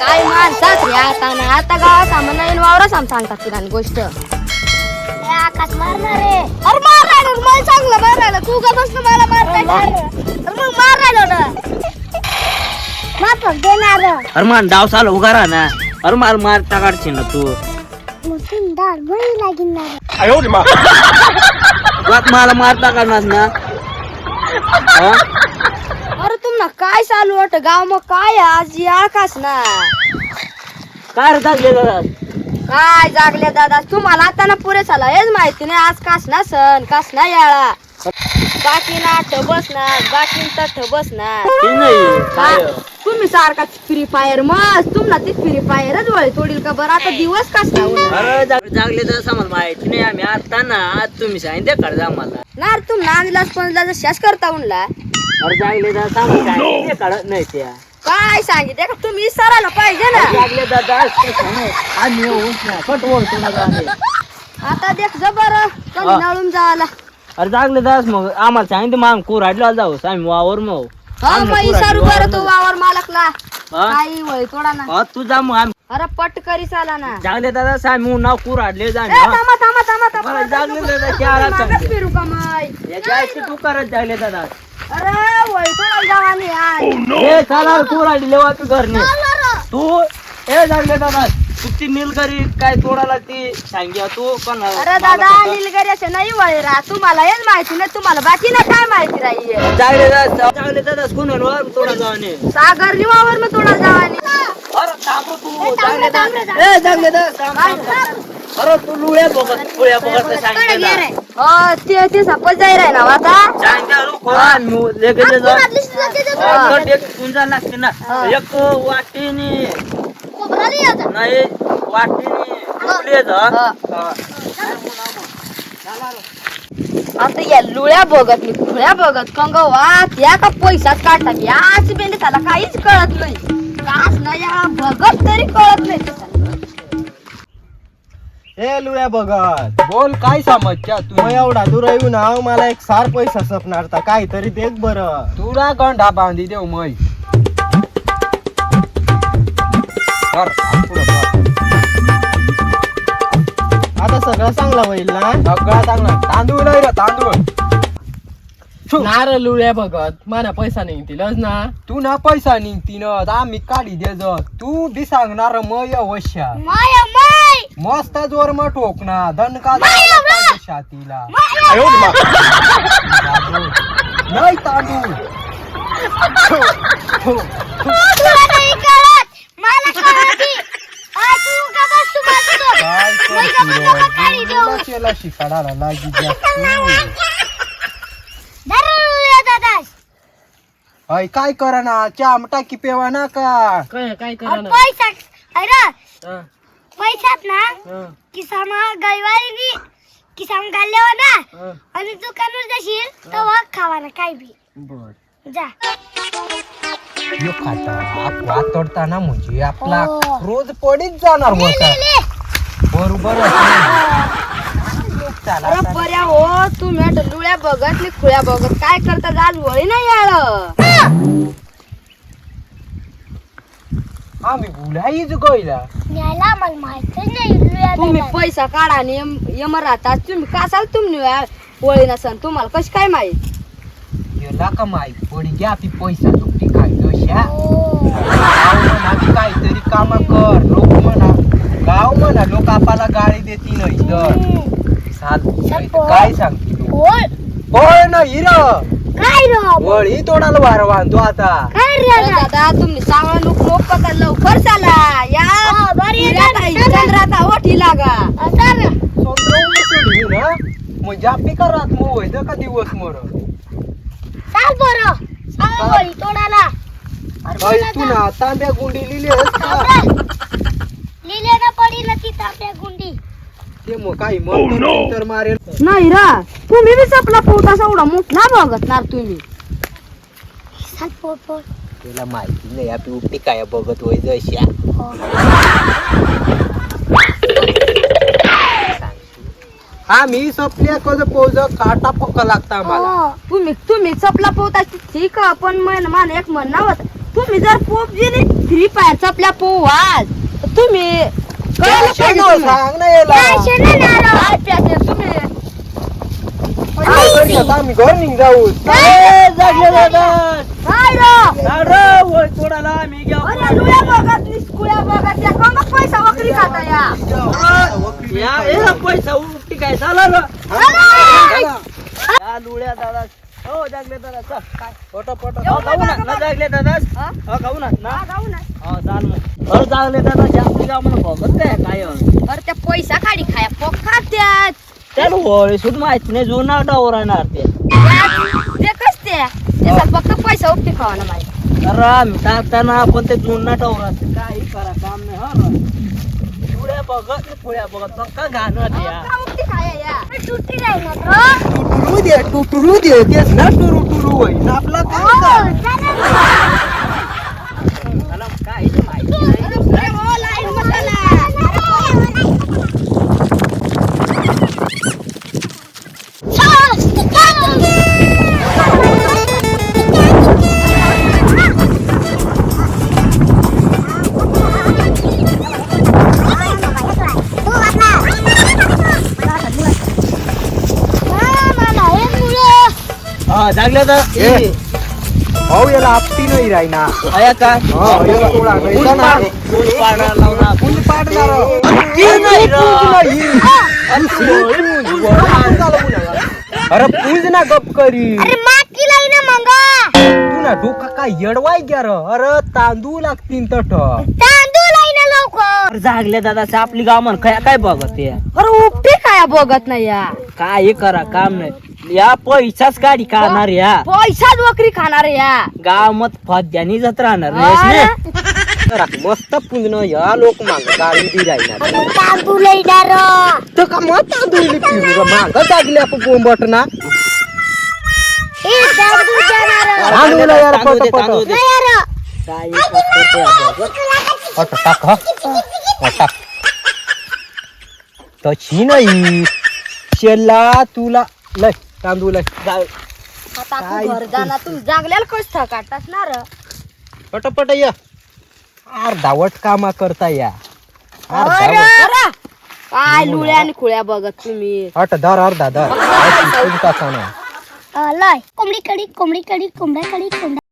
काय माणसात रे आता ना आता गावात सामान नाही वावरा साम सांगतात तिला गोष्ट. आकाश मारणार रे अरे मार राहिलो मला चांगलं मार राहिलं तू का बस मला मार. अरे मग मार राहिलो ना मार देणार. अरे मान डाव चालू उगा राहा ना. अरे मला मार टाकाडची ना तू. मग सुंदर बळी लागीन ना. वाट मला मार टाकाडणार ना. हा? तुम्हाला काय चालू वाटत? गाव मग काय? आज या आकाश ना. काय रे टाकले दादा? काय जागले दादा? तुम्हाला आता ना पुरे झाला हेच माहिती नाही. आज कास ना सण कास ना याळा. बाकी ना ठबस ना बाकी तर ठबस ना. ते नाही. काय? तुम्ही सारखा फ्री फायर मस्त तुम्हाला ती फ्री फायरच वळ तोडील का बरं? आता दिवस कास ना अरे जाग- जागले तर समज माहिती नाही. आम्ही आता ना आज तुम्ही सांगितले कर जा मला ना रे तुम नांदलाच पण शास करता उनला अरे जागले तर सांगू काय? ते काढत नाही त्या. काय सांगितलं का तुम्ही सरायला पाहिजे ना? जागले दादा आम्ही येऊ कट ओळखतो ना आम्ही. आता देख जबर कमी हा. नळून जावाला अरे जागले दास मग आम्हाला सांगितलं मग कोराडला जाऊ आम्ही वावर मग हा मग जीवावर बरं तो वावर मालकला. हा? काही वय तोडा ना. हा, तू जा मग आम्ही अरे पट करी चाला ना. जागले दादा आम्ही नाव कोराडले जा ए, थांबा थांबा थांबा थांबा मला जागले दादा मागच फिरू का माय तू करत जागले दादा. अरे ए चला कोराडले वा तू घरने. तू ए जागले दादा तू ती निलकरी काय तोडाला ती सांग्या तू पण अरे दादा निलगरी असे नाही वय रा. तुम्हाला हेच माहिती नाही तुम्हाला बाकी ना काय माहिती राहील जागले दादा जागले दादा कोणावर तोडा जावाने. सागर निवावर मग तोडा जावानी. अरे थांब तू दादा. ए दादा. अरे लुळ्या बघत लुळ्या बघत सांगितलं हो ते ते सपच जाई राही ना आता सांगितलं कोण लेके जा हा. एक कुंजा लागते ना हा. एक वाटीने नाही वाटीने कुठले जा हा. हा. आता या लुळ्या बघत मी खुळ्या बघत कंग वात या का पैसाच काढतात याच बेंडे त्याला ए लुळ्या बघत बोल काय समजच्या तू? मग एवढा दूर येऊ ना मला एक सार पैसा सपणार तर काहीतरी देख बर. तुला गंढा बांधी देऊ मै कर पुढं कर. आता सगळं चांगला होईल ना? सगळा चांगला. तांदूळ नाही रे तांदूळ. नार लुळ्या बघत मला पैसा निघतीलच ना. तू ना पैसा निघती ना आम्ही काढी दे. तू बी सांगणार मय अवश्य माया माय. मस्त जोर मग ठोकना दणका छातीला. नाही तांदूळ. शिकाडाला लागी अय काय करा ना? चाम टाकी पेवा ना का? काय पैसा अरे पैशात ना किसान गैवारी किसान घालल्यावर ना आणि दुकानावर जाशील तेव्हा खावा ना काय बी बर जा यो खाता वातडताना म्हणजे आपला हो. रोज पडीत जाणार होता बरोबर अरे पर्या हो तुम्ही आता लुळ्या बघत मी खुळ्या बघत काय करता आज वळी नाही याळ आम्ही बुलाईच गयला न्यायला मला माहितच नाही लुया तुम्ही द्यायला. पैसा काढा आणि यम- यम राहतात तुम्ही कासाल तुम्ही वळी नसन तुम्हाला कशी काय माहीत याला का माहीत पडी घ्या आपली पैसा चुकती काय दशा हो. म्हणा काहीतरी काम कर लोक म्हणा गाव म्हणा लोक आपल्याला गाळी देती नाही तर हम्म. चाल सपोर्ट. काय सांगते तू बोल होय ना हिर काय रे वळी तोडाला वार बांधतो आता. काय रे दादा तुम्ही चांगला लोक लोक पकड लवकर चाला? या. हा, बरं. चंद्रात वठी लागा. आता ना सोडून सोडून ना म्हणजे आपली का रात मग व्हायचं का दिवस मर? चाल बरं. चाल बळी तोडाला. अरे तू ना. तांब्या गुंडी लिहिली आहेस का? लिहिले ना पडी ना ती तांब्या गुंडी. ते मग काही मग तर मारेल. नाही रा तुम्ही बी चपला पोटासा एवढा मोठा बघतणार तुम्ही. चाल पोट पोट तुला माहिती नाही आपली उपटी काय बघत होय जशा. आम्ही सपल्या कज पोज काटा पक्का लागता आम्हाला. हो. तुम्ही तुम्ही चपला पोहता ठीक आहे, पण मन मान एक म्हण नावत तुम्ही जर पोपजी फ्री फायरचा आपल्या पोवाल. तर तुम्ही कळलं पाहिजे तुम्ही. सांग ना याला काय शेणे नारो? काय प्याचे तुम्ही काय करतात? आम्ही घर निघ जाऊ ए, जागले दादा काय रो? अरे होय तोडाला आम्ही घ्या अरे लुळ्या बघत निस्कुळ्या बघत या कंग पैसा वकरी खाता या या याला पैसा उपटी काय झाला ना या लुळ्या दादा हो जागले दादा चल काय पट पट हो, खाऊ ना ना जागले दादा हा? हो खाऊ ना ना हा, जाऊ ना. हो चाल मग हो जागले दादा आपली गाव म्हणून बघत काय काय हो. अरे त्या पैसा काढी खाया पोखा त्यात त्याला होय सुद्ध माहिती नाही जुना डावर राहणार ते ते कस ते त्याच्यात फक्त पैसा उपटी खावा ना माहिती अरे आम्ही टाकताना आपण ते जुना डावर असते काही करा काम नाही हो पुढ्या बघत पुढ्या बघत पक्का घाणं या का उपटी खाया या सुट्टी नाही ना रो? टुटरू दे टुटरू दे तेच ना टुरू टुरू होईल हा जागले तर ए. भाऊ याला आपटी नाही राहिना. आया काय हा, याला थोडा नाही? पाड पाडा लावला. पाडणार. रा. अरे पूज ना गप करी. अरे माती लाई ना मग. तू ना डोका काय येडवाय ग्या र. अरे तांदूळ लागतील तट तांदूळ ना लवकर. जागल्या दादा आपली गाव म्हण काय काय बघत ते अरे उपटी खाया बघत नाही या. काय हे करा काम नाही. या पैसाच गाडी काढणार या. पैसाच वकरी खाणार या. गाव मत फद्यानी जात राहणार नाहीस अरे, ना. मस्त पुंजन या लोक माग गाडी दी राहिना तांदूळ. तर का मग तांदूळ आपण बोंबट ना ए, तांदूळ द्या ना रो. तांदूळ यार तांदूळ दे, पट तांदूळ दे. नाही रो. काय हे करते या बघत. पट टाक हा. हा, टाक. तशी नाही? शेला तुला लय तांदूळ लय. जाऊ. आता तू घर जाणार तुम्ही जागल्याला कस काढतास ना र. पटपट या. अर्धावट कामा करता या. अर्धावट काय लुळ्या आणि खुळ्या बघत तुम्ही. अट अर्धा लय. कोंबडी कडी कोंबडी कडी कोंबड्या कडी कोंबड्या